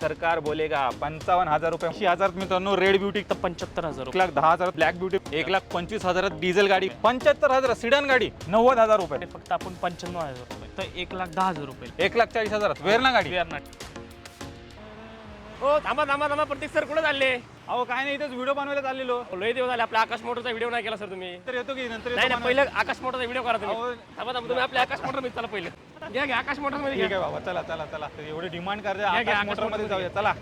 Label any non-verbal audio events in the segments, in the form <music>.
सरकार बोलेगा पंचावन्न हजार रुपये. ऐंशी हजार मित्रांनो रेड ब्युटी तर पंच्याहत्तर हजार एक लाख दहा हजार ब्लॅक ब्युटी एक लाख पंचवीस हजारात डिझेल गाडी पंच्याहत्तर हजार सिडन गाडी नव्वद हजार रुपये. फक्त आपण पंच्याण्णव हजार रुपये. तर एक लाख दहा हजार रुपये. एक लाख चाळीस हजारात वेरणा गाडी. वेअरनाट हो थांबा थांबा थांबा प्रत्येक सर कुठे चालले? अहो काय नाही इथेच व्हिडिओ बनवायला चाललेलो. लय दिवस झाले आपल्या आकाश मोटरचा व्हिडिओ नाही केला सर तुम्ही. तर येतो की नंतर नाही येतो नाही पहिलं आकाश मोटरचा व्हिडिओ करा तुम्ही. अहो. थांबा थांबा तुम्ही आपल्या आकाश मोटरमध्ये चला पहिले. घ्या घ्या आकाश मोटरमध्ये ठीक घ्या. आहे बाबा चला चला चला. एवढी डिमांड करते आकाश मोटरमध्ये जाऊया. चला.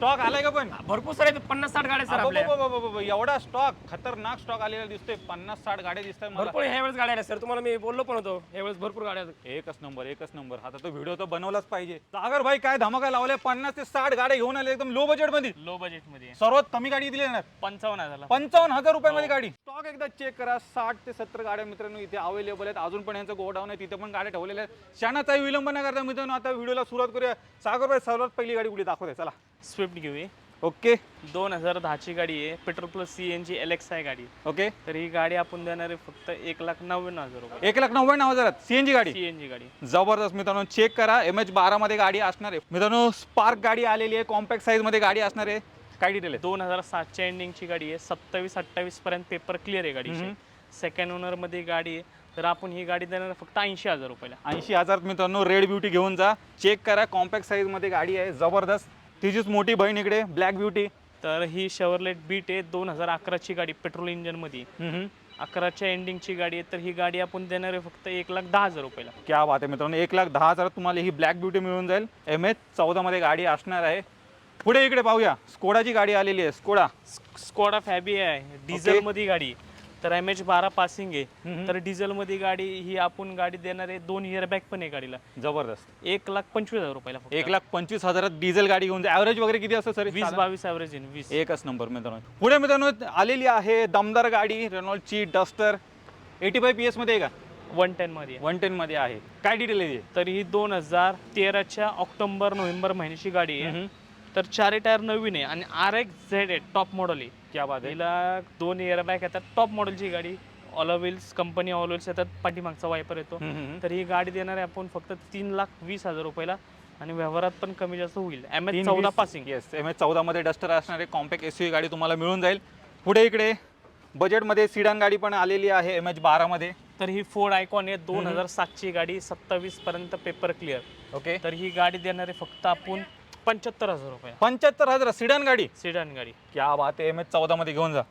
स्टॉक आलाय का पण? भरपूर सर पन्नास साठ गाड्या सर आपल्या. अबबबबबब, एवढा स्टॉक खतरनाक स्टॉक आलेला दिसतोय. पन्नास साठ गाड्या दिसतोय मला. भरपूर ह्या वेळेस गाड्या आल्या सर. तुम्हाला मी बोललो पण होतो ह्या वेळेस भरपूर गाड्या आहेत. एकच नंबर एकच नंबर. आता तो व्हिडिओ तर बनवलाच पाहिजे. सागर भाई काय धमाका लावले पन्नास ते साठ गाड्या घेऊन आले एकदम लो बजेटमध्ये. लो बजेटमध्ये. सर्वात कमी गाडी दिली ना पंचावन्न हजार. पंचावन्न हजार रुपयामध्ये गाडी. स्टॉक एकदा चेक करा. साठ ते सत्तर गाड्या मित्रांनो इथे अवेलेबल आहेत. अजून पण यांचं गोडाऊन आहे. तिथे पण गाड्या ठेवलेल्या आहेत. क्षणाचाही विलंब न करता मित्रांनो आता व्हिडिओला सुरुवात करूया. सागर भाई सर्वात पहिली गाडी कुठे दाखवते चला. स्विफ्ट घेऊया. ओके. दोन हजार दहाची गाडी आहे. Petrol plus C N G L X आहे गाडी. ओके. तर ही गाडी आपण देणार आहे फक्त एक लाख नव्याण्णव हजार रुपये. एक लाख नव्याण्णव हजारात सीएनजी गाडी. सी एन जी गाडी. जबरदस्त मित्रांनो चेक करा. एम एच बारा मध्ये गाडी असणार आहे. मित्रांनो स्पार्क गाडी आलेली आहे. कॉम्पॅक्ट साईजमध्ये गाडी असणार आहे. काय डिटेल आहे? दोन हजार सातच्या एंडिंगची गाडी आहे. सत्तावीस अठ्ठावीस पर्यंत पेपर क्लिअर आहे गाडीची. सेकंड ओनरमध्ये गाडी आहे. तर आपण ही गाडी देणार फक्त ऐंशी हजार रुपयाला. ऐंशी हजार मित्रांनो रेड ब्युटी घेऊन जा. चेक करा. कॉम्पॅक्ट साईजमध्ये गाडी आहे. जबरदस्त. तिचीच मोठी बहीण इकडे ब्लॅक ब्युटी तर ही शेवरलेट बीट आहे दोन हजार अकराची गाडी पेट्रोल इंजिनमध्ये अकराच्या एंडिंगची गाडी आहे तर ही गाडी आपण देणार आहे फक्त एक लाख दहा हजार रुपयाला. क्या बात आहे मित्रांनो एक लाख दहा हजारात तुम्हाला ही ब्लॅक ब्युटी मिळून जाईल. एम एच चौदा मध्ये गाडी असणार आहे. पुढे इकडे पाहूया स्कोडाची गाडी आलेली आहे स्कोडा स्कॉडा फॅबी आहे डिझेल मध्ये गाडी. तर एम एच बारा पासिंग आहे. तर डिझेल मध्ये गाडी ही आपण गाडी देणार आहे दोन इयर बॅग पण आहे गाडीला. जबरदस्त. एक लाख पंचवीस हजार रुपयाला फक्त. एक लाख पंचवीस हजारात डिझेल गाडी घेऊन जा. ॲव्हरेज वगैरे किती असतं सर? वीस बावीस ॲव्हरेज आहे वीस. एकच नंबर मित्रांनो. पुढे मित्रांनो आलेली आहे दमदार गाडी रेनॉल्डची डस्टर एटी फाय पी एसमध्ये आहे का? वन टेन मध्ये आहे. वन टेन मध्ये आहे. काय डिटेल आहे? तर ही दोन हजार तेराच्या ऑक्टोबर नोव्हेंबर महिन्याची गाडी आहे. तर चारही टायर नवीन आहे आणि आर एक्स झेड आहे टॉप मॉडेल आहे. क्या बात आहे हिला दोन इयर बॅग येतात टॉप मॉडेलची गाडी. All wheels company all wheels येतात. पाठीमागचा वायपर येतो. तर ही गाडी देणार आहे आपण फक्त तीन लाख वीस हजार रुपयाला. आणि व्यवहारात पण कमी जास्त होईल. एम एच चौदा पासिंग येस एम एच चौदा मध्ये डस्टर असणार कॉम्पॅक्ट एस गाडी तुम्हाला मिळून जाईल. पुढे इकडे बजेटमध्ये सिडान गाडी पण आलेली आहे एम एच बारा मध्ये. तर ही फोर्ड आयकॉन आहे. दोन हजार सातची गाडी सत्तावीस पर्यंत पेपर क्लिअर ओके तर ही गाडी देणार आहे फक्त आपण पंच्याहत्तर हजार रुपये. पंच्याहत्तर हजार सिडान गाडी? सिडान गाडी. क्या बात आहे एम एच चौदा मध्ये घेऊन जा.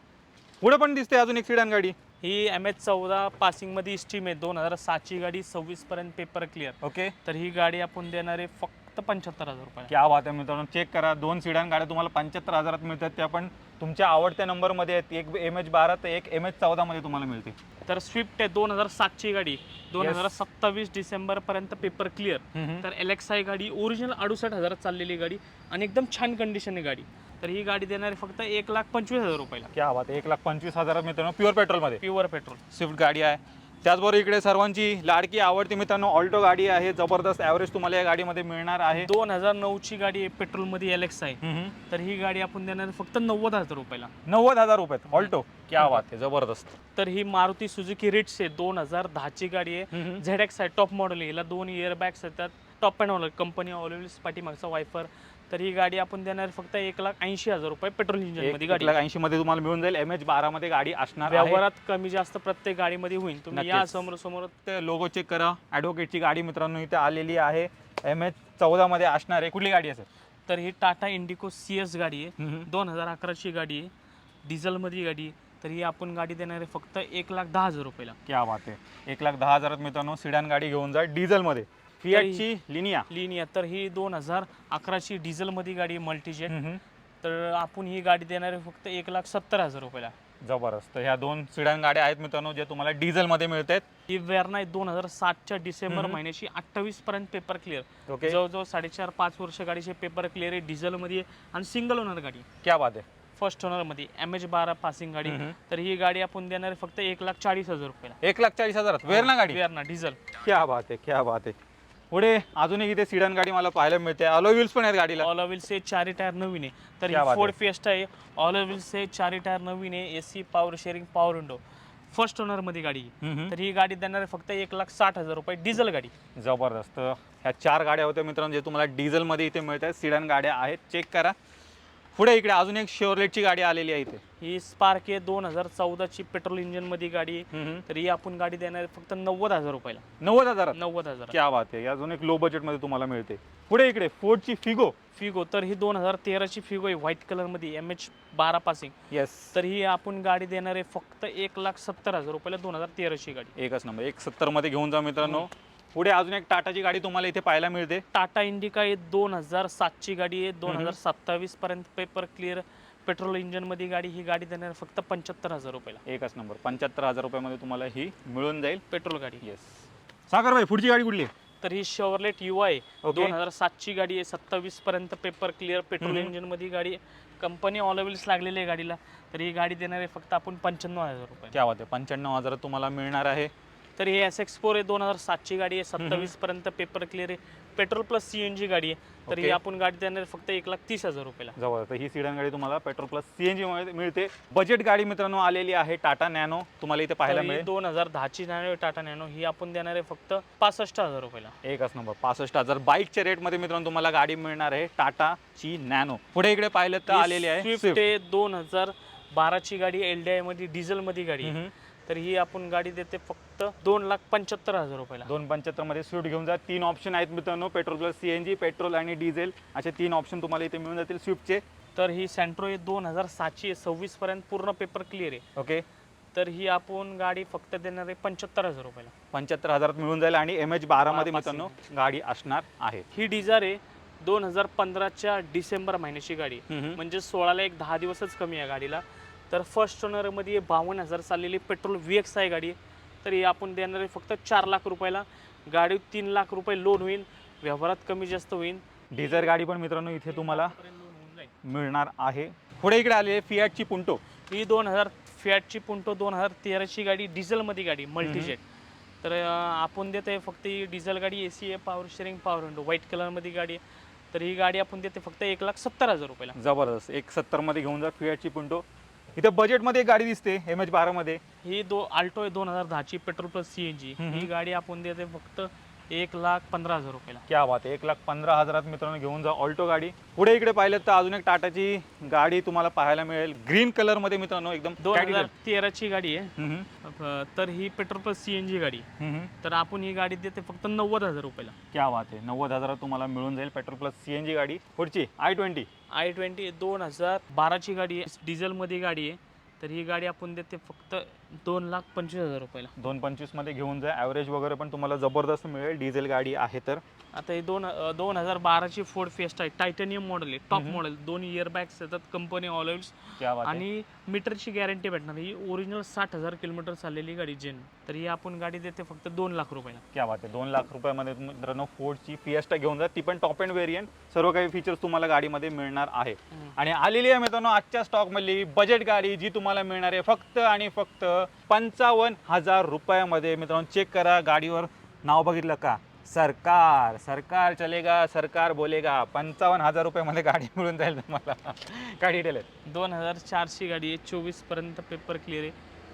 पुढे पण दिसते अजून एक सिडान गाडी. ही एम एच चौदा पासिंगमध्ये स्टीम आहे. दोन हजार सातची गाडी सव्वीस पर्यंत पेपर क्लिअर ओके तर ही गाडी आपण देणार आहे फक्त पंच्याहत्तर हजार रुपये क्या बात आहे मित्रांनो चेक करा. दोन सिडान गाड्या तुम्हाला पंच्याहत्तर हजारात मिळतात. त्या पण तुमच्या आवडत्या नंबरमध्ये आहेत. एक एम एच बारा तर एक एम एच चौदामध्ये तुम्हाला मिळते तर स्विफ्ट आहे दोन हजार सातची गाडी. दोन हजार सत्तावीस डिसेंबर पर्यंत पेपर क्लिअर. तर एल एक्स आय गाडी ओरिजिनल अडुसष्ट हजारात चाललेली गाडी आणि एकदम छान कंडिशन आहे गाडी. तर ही गाडी देणार आहे फक्त एक लाख पंचवीस हजार रुपयाला. क्या बात एक लाख पंचवीस हजारात मित्रांनो प्युअर पेट्रोलमध्ये प्युअर पेट्रोल स्विफ्ट गाडी आहे. त्याचबरोबर इकडे सर्वांची लाडकी आवडती मित्रांनो ऑल्टो गाडी आहे जबरदस्त ॲव्हरेज तुम्हाला या गाडीमध्ये मिळणार आहे. दोन हजार नऊची गाडी आहे पेट्रोलमध्ये एल एक्स आहे. तर ही गाडी आपण देणार फक्त नव्वद हजार रुपयाला. नव्वद हजार रुपयात ऑल्टो. क्या बात आहे जबरदस्त. तर ही मारुती सुझुकी रिट्स आहे दोन हजार दहाची गाडी आहे. झेड एक्स आहे टॉप मॉडेल हिला दोन इयर बॅग्स येतात. Top and all company always पाठीमागचा वायफर तर ही गाडी आपण देणार फक्त एक लाख ऐंशी हजार रुपये पेट्रोल इंजिनमध्ये गाडी. लाख ऐंशी मध्ये तुम्हाला मिळून जाईल. एम एच बारा मध्ये गाडी असणार आहे. व्यवहारात कमी जास्त प्रत्येक गाडीमध्ये होईल. तुम्ही या. समोर समोर ते लोगो चेक करा. ॲडव्होकेटची गाडी मित्रांनो इथे आलेली आहे. एम एच चौदा मध्ये असणार आहे. कुठली गाडी असेल तर ही टाटा इंडिको सी एस गाडी आहे. दोन हजार अकराची गाडी आहे. डिझेलमध्ये गाडी आहे. तर ही आपण गाडी देणार आहे फक्त एक लाख दहा हजार रुपयाला. क्या बात आहे. एक लाख दहा हजारात मित्रांनो सिडान गाडी घेऊन जा. डिझेलमध्ये फियाटची लिनिया. लिनिया. तर ही दोन हजार अकराची डिझेलमध्ये गाडी मल्टीजेट. तर आपण ही गाडी देणार आहे फक्त एक लाख सत्तर हजार रुपयाला. जबरदस्त. ह्या दोन सिडान गाड्या आहेत मित्रांनो जे तुम्हाला डिझेलमध्ये मिळत आहेत ही आहे दोन हजार सातच्या डिसेंबर महिन्याची अठ्ठावीस पर्यंत पेपर क्लिअर. ओके. जवळजवळ साडेचार पाच वर्ष गाडीचे पेपर क्लिअर आहे डिझेलमध्ये आणि सिंगल ओनर गाडी. क्या बात आहे. फर्स्ट ओनरमध्ये एम एच बारा पासिंग गाडी. तर ही गाडी आपण देणार आहे फक्त एक लाख चाळीस हजार रुपयाला. एक लाख चाळीस हजारात. वेरणा गाडी? Verna diesel. क्या बात आहे क्या बात आहे. पुढे अजून एक इथे सिडान गाडी मला पाहायला मिळते. अलो व्हील्स पण आहेत गाडीला. ऑल व्हील्स चारी टायर नवीन आहे. तर क्या बात ही फोर्ड फिएस्टा आहे. ऑल व्हील्स चारी टायर नवीन आहे. A C power sharing power window first ओनरमध्ये गाडी. आहे. हम्म. तर ही गाडी देणार आहे फक्त एक लाख साठ हजार रुपये डिझेल गाडी. जबरदस्त. ह्या चार गाड्या होत्या मित्रांनो जे तुम्हाला डिझेलमध्ये इथे मिळत आहेत. सिडन गाड्या आहेत. चेक करा. पुढे इकडे अजून एक शेवरलेटची गाडी आलेली आहे इथे. ही स्पार्क आहे दोन हजार चौदाची पेट्रोल इंजिनमध्ये गाडी आहे. तर ही आपण गाडी देणार आहे फक्त नव्वद हजार रुपयाला. नव्वद हजारात? नव्वद हजार क्या बात आहे. अजून एक लो बजेटमध्ये तुम्हाला मिळते. पुढे इकडे फोर्डची फिगो फिगो तर ही दोन हजार तेराची फिगो आहे व्हाईट कलरमध्ये एम एच बारा पासिंग येस तर ही आपण गाडी देणार आहे फक्त एक लाख सत्तर हजार रुपयाला दोन हजार तेराची गाडी. एकच नंबर एक सत्तरमध्ये घेऊन जा मित्रांनो. पुढे अजून एक टाटाची गाडी तुम्हाला इथे पाहायला मिळते. टाटा इंडिका आहे दोन हजार सातची गाडी आहे. दोन हजार सत्तावीस पर्यंत पेपर क्लिअर पेट्रोल इंजिनमध्ये गाडी ही गाडी देणार फक्त पंच्याहत्तर हजार रुपयाला. एकच नंबर. पंच्याहत्तर हजार रुपयामध्ये तुम्हाला ही मिळून जाईल. पेट्रोल गाडी. येस सागर भाई पुढची गाडी कुठली आहे? तर ही शेवरलेट युवा आहे. Okay. दोन हजार सातची गाडी आहे. सत्तावीस पर्यंत पेपर क्लिअर पेट्रोल इंजिनमध्ये गाडी कंपनी ऑल व्हील्स लागलेली आहे गाडीला. तर ही गाडी देणार आहे फक्त आपण पंच्याण्णव हजार रुपये. क्या आहे. पंच्याण्णव हजारात तुम्हाला मिळणार आहे. तर ही एस एक्स फोर आहे दोन हजार सातची गाडी आहे सत्तावीस पर्यंत पेपर क्लिअर आहे. Petrol plus C N G गाडी आहे. तर ही. आपण गाडी देणार फक्त एक लाख तीस हजार रुपयाला. जवळ. तर ही सिडन गाडी तुम्हाला petrol plus C N G मिळते. बजेट गाडी मित्रांनो आलेली आहे टाटा नॅनो तुम्हाला इथे पाहायला मिळेल. दोन हजार दहाची नॅनो टाटा नॅनो ही आपण देणार आहे फक्त पासष्ट हजार रुपयाला. एकच नंबर. पासष्ट हजार. बाईकच्या रेटमध्ये मित्रांनो तुम्हाला गाडी मिळणार आहे टाटाची नॅनो पुढे इकडे पाहिलं तर आलेली आहे स्विफ्ट दोन हजार बाराची गाडी एल डी आयमध्ये डिझेल मध्ये गाडी आहे. तर ही आपण गाडी देते फक्त दोन लाख पंच्याहत्तर हजार रुपयाला. दोन पंच्याहत्तरमध्ये स्विफ्ट घेऊन जा. तीन ऑप्शन आहेत मित्रांनो petrol plus C N G petrol आणि डिझेल असे तीन ऑप्शन तुम्हाला इथे मिळून जातील स्विफ्टचे तर ही सेंट्रो आहे दोन हजार आहे सव्वीस पर्यंत पूर्ण पेपर क्लिअर आहे. ओके तर ही आपण गाडी फक्त देणार आहे पंच्याहत्तर हजार रुपयाला. पंच्याहत्तर हजारात मिळून जाईल आणि एम एच बारामध्ये बारा मित्रांनो गाडी असणार आहे. ही डिझार आहे दोन हजार पंधराच्या डिसेंबर महिन्याची गाडी. म्हणजे सोळाला एक दहा दिवसच कमी आहे गाडीला. तर फर्स्ट ओनरमध्ये बावन्न हजार चाललेली पेट्रोल व्ही एक्स आहे गाडी. तर ही आपण देणार आहे फक्त चार लाख रुपयाला. गाडी तीन लाख रुपये लोन होईल व्यवहारात कमी जास्त होईल. डिझेल गाडी पण मित्रांनो इथे तुम्हाला मिळणार आहे. पुढे इकडे आली आहे फियाटची पुंटो ही दोन हजार फॅटची पुंटो दोन हजार तेराची गाडी डिझेलमध्ये गाडी मल्टीजेट तर आपण देते फक्त ही डिझेल गाडी ए सी आहे power sharing power window white कलरमध्ये गाडी आहे. तर ही गाडी आपण देते फक्त एक लाख सत्तर हजार रुपयाला. जबरदस्त. एक सत्तरमध्ये घेऊन जा फियाटची पुंटो इथे बजेटमध्ये एक गाडी दिसते एम एच बारामध्ये. ही दो आल्टो आहे दोन हजार दहाची petrol plus C N G ही गाडी आपण देते फक्त एक लाख पंधरा हजार रुपयाला. क्या बात आहे. एक लाख पंधरा हजारात मित्रांनो घेऊन जा ऑल्टो गाडी. पुढे इकडे पाहिलं तर अजून एक टाटाची गाडी तुम्हाला पाहायला मिळेल. ग्रीन कलरमध्ये मित्रांनो एकदम दोन. हजार तेराची गाडी आहे. अं, तर ही petrol plus C N G गाडी. हम्म, हम्म. तर आपण ही गाडी देते फक्त नव्वद हजार रुपयाला. क्या बात आहे. नव्वद हजारात तुम्हाला मिळून जाईल petrol plus C N G गाडी. पुढची आय ट्वेंटी आय ट्वेंटी दोन हजार बाराची गाडी आहे. डिझेलमध्ये गाडी आहे. तर ही गाडी आपण देते फक्त दोन लाख पंचवीस हजार रुपयाला. दोन पंचवीसमध्ये घेऊन जा. ॲव्हरेज वगैरे पण तुम्हाला जबरदस्त मिळेल. डिझेल गाडी आहे तर. आता ही दोन अं, दोन हजार बाराची फोर्ड फेस्ट आहे. टायटॅनियम मॉडेल आहे. टॉप मॉडेल दोन इयर बॅग्स येतात. कंपनी ऑलवेज क्या बात आहे. आणि मीटरची गॅरंटी भेटणार ही ओरिजिनल साठ हजार किलोमीटर चाललेली गाडी जेन तर ही आपण गाडी देते फक्त दोन लाख रुपयाला. क्या बात आहे. दोन लाख रुपयामध्ये तुम्ही मित्रांनो फोर्डची फिएस्टा घेऊन जा. ती पण टॉप अँड व्हेरियंट सर्व काही फीचर्स तुम्हाला गाडीमध्ये मिळणार आहे. आणि आलेली आहे मित्रांनो आजच्या स्टॉकमधली बजेट गाडी जी तुम्हाला मिळणार आहे. फक्त आणि फक्त पंचावन्न हजार रुपयामध्ये मित्रांनो चेक करा. गाडीवर नाव बघितलं का? सरकार. सरकार चलेगा सरकार बोलेगा. पंचावन्न हजार रुपयामध्ये गाडी <laughs> मिळून जाईल तुम्हाला. काय डिटेल आहे? दोन हजार चारची गाडी आहे. चोवीसपर्यंत पेपर क्लिअर आहे.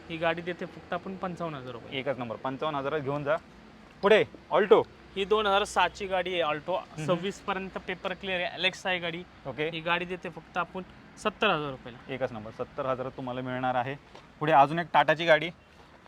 ही गाडी देते फक्त आपण पंचावन्न हजार रुपये. एकच नंबर. पंचावन्न हजारात घेऊन जा. पुढे ऑल्टो ही दोन हजार सातची गाडी आहे ऑल्टो सव्वीस पर्यंत पेपर क्लिअर आहे. अलेक्सा आहे गाडी. ओके ही गाडी देते फक्त आपण. सत्तर हजार रुपयाला. एकच नंबर सत्तर हजारात तुम्हाला मिळणार आहे. पुढे अजून एक टाटाची गाडी.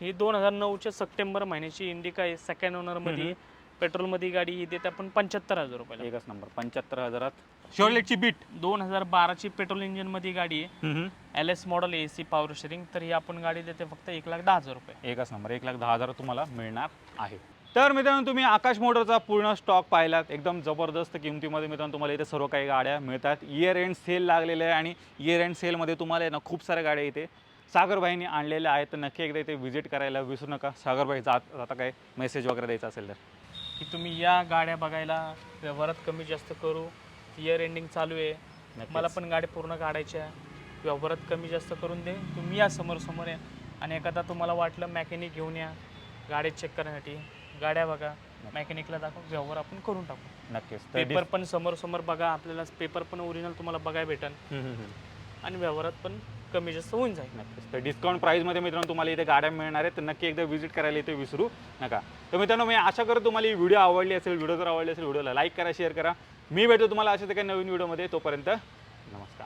ही दोन हजार नऊच्या सप्टेंबर महिन्याची इंडिका आहे सेकंड ओनरमध्ये पेट्रोलमध्ये गाडी ही देते आपण पंच्याहत्तर हजार रुपयाला. एकच नंबर पंच्याहत्तर हजारात. शोरलेटची बीट दोन हजार बाराची पेट्रोल इंजिनमध्ये गाडी आहे. L S model A C power sharing तर ही आपण गाडी देते फक्त एक लाख दहा हजार रुपये. एकच नंबर एक लाख दहा हजार तुम्हाला मिळणार आहे. तर मित्रांनो तुम्ही आकाश मोटरचा पूर्ण स्टॉक पाहिलात. एकदम जबरदस्त किमतीमध्ये मित्रांनो तुम्हाला इथे सर्व काही गाड्या मिळतात. इयर एंड सेल लागलेले आहे आणि इयर एंड सेलमध्ये तुम्हाला आहे ना खूप साऱ्या गाड्या इथे सागरबाईंनी आणलेल्या आहेत. तर नक्की एकदा इथे व्हिजिट करायला विसरू नका. सागरबाई जात आता काय मेसेज वगैरे द्यायचा असेल तर. की तुम्ही या गाड्या बघायला व्यवहारात कमी जास्त करू. इयर एंडिंग चालू आहे. मला पण गाडी पूर्ण काढायच्या आहे. व्यवहारात कमी जास्त करून दे. तुम्ही या समोर समोर या. आणि एखादा तुम्हाला वाटलं मॅकॅनिक घेऊन या. गाडी चेक करण्यासाठी. गाड्या बघा मॅकॅनिकला दाखव व्यवहार आपण करून टाकू. नक्कीच. तर पेपर पण समोर समोर बघा आपल्याला पेपर पण ओरिजिनल तुम्हाला बघायला भेटेल डिस- हम्म, हम्म, हम्म. आणि व्यवहारात पण कमी जास्त होऊन जाईल. नक्कीच. तर डिस्काउंट प्राईजमध्ये मित्रांनो तुम्हाला इथे गाड्या मिळणार आहेत. तर नक्की एकदा व्हिजिट करायला इथे विसरू नका. तर मित्रांनो मी आशा करतो तुम्हाला ही व्हिडिओ आवडली असेल व्हिडिओ जर आवडली असेल व्हिडिओला लाईक करा शेअर करा. मी भेटतो तुम्हाला अशाच एका नवीन व्हिडिओमध्ये तोपर्यंत नमस्कार.